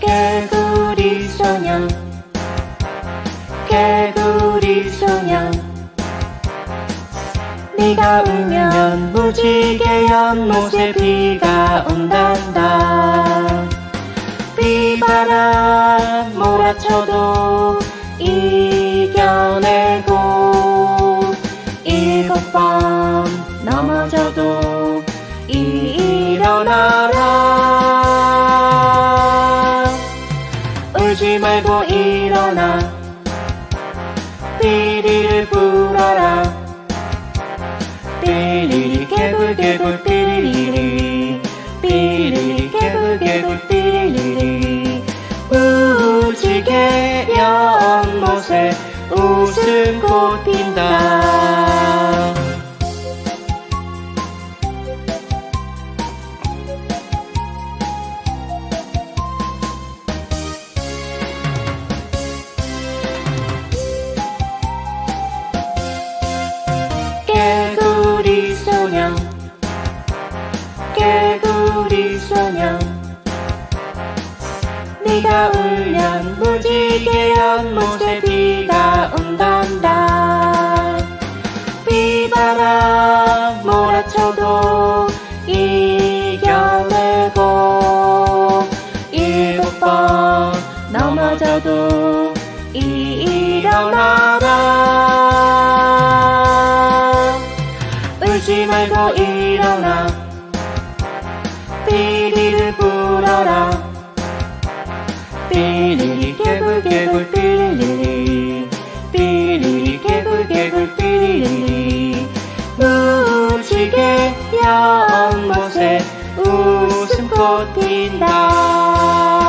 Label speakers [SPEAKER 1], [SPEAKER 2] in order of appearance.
[SPEAKER 1] 개구리 소년. 개구리 소년. 네가 울면 무지개 연못에 비가 온단다 비바람 몰아쳐도 이겨내고 일곱 번 넘어져도 일어나라. 울지 말고 일어나. 삐리를 불어라. 삐리리 개굴개굴 삐 지개 연못에 웃음꽃 핀다 네가 울면 무지개 연못에 비가 온단다. 비바람 몰아쳐도 이겨내고 일곱 번 넘어져도 일어나라. 울지 말고 일어나. 삐리를 불어라 삐리리 개굴 개굴 삐리리리 삐리리 개굴 개굴 삐리리리. 무지개 연못에 웃음꽃 핀다